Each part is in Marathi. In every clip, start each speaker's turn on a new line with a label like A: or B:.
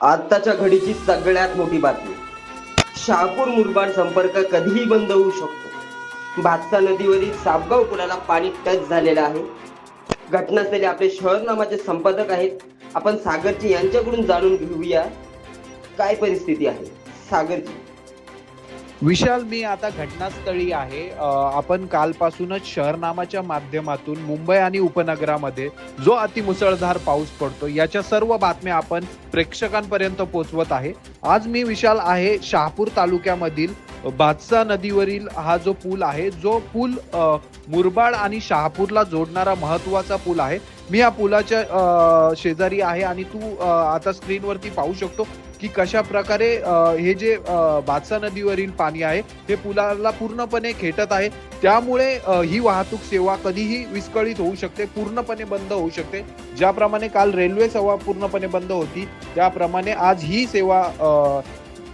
A: आत्ताच्या घडीची सगळ्यात मोठी बातमी. शहापूर मुरबाड संपर्क कधीही बंद होऊ शकतो. भातसा नदीवरील सापगाव पुलाला पाणी टच झालेलं आहे. घटनास्थळी आपले शहर नामाचे संपादक आहेत. आपण सागरजी यांच्याकडून जाणून घेऊया. काय परिस्थिती आहे? सागरजी.
B: विशाल मी आता घटनास्थळी आहे. आपण कालपासूनच शहरनामाच्या माध्यमातून मुंबई आणि उपनगरामध्ये जो अतिमुसळधार पाऊस पडतो याच्या सर्व बातम्या आपण प्रेक्षकांपर्यंत पोहोचवत आहे. आज मी विशाल आहे शहापूर तालुक्यामधील भातसा नदीवरील हा जो पूल आहे जो पूल मुरबाड आणि शहापूरला जोडणारा महत्त्वाचा पूल आहे. मी या पुलाच्या शेजारी आहे आणि तू आता स्क्रीनवरती पाहू शकतो की कशा प्रकारे हे जे बादसा भातसा नदीवरील पाणी आहे हे पुलाला पूर्णपणे खेटत आहे. त्यामुळे ही वाहतूक सेवा कधीही विस्कळीत होऊ शकते पूर्णपणे बंद होऊ शकते. ज्याप्रमाणे काल रेल्वे सेवा पूर्णपणे बंद होती त्याप्रमाणे आज ही सेवा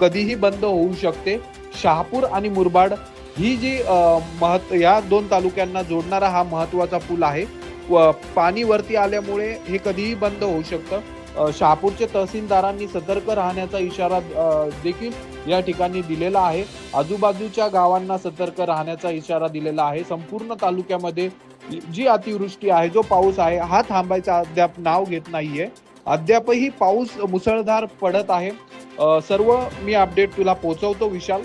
B: कधीही बंद होऊ शकते. शहापूर आणि मुरबाड ही जी महत् या दोन तालुक्यांना जोडणारा हा महत्त्वाचा पूल आहे. पाणी वरती आल्यामुळे हे कधीही बंद होऊ शकतं. शहापूरच्या तहसीलदारांनी सतर्क राहण्याचा इशारा देखील या ठिकाणी दिलेला आहे. आजूबाजूच्या गावांना सतर्क राहण्याचा इशारा दिलेला आहे. संपूर्ण तालुक्यामध्ये जी अतिवृष्टी आहे जो पाऊस आहे हा थांबायचा अद्याप नाव घेत नाहीये. अद्यापही पाऊस मुसळधार पडत आहे. सर्व मी अपडेट तुला पोहोचवतो विशाल.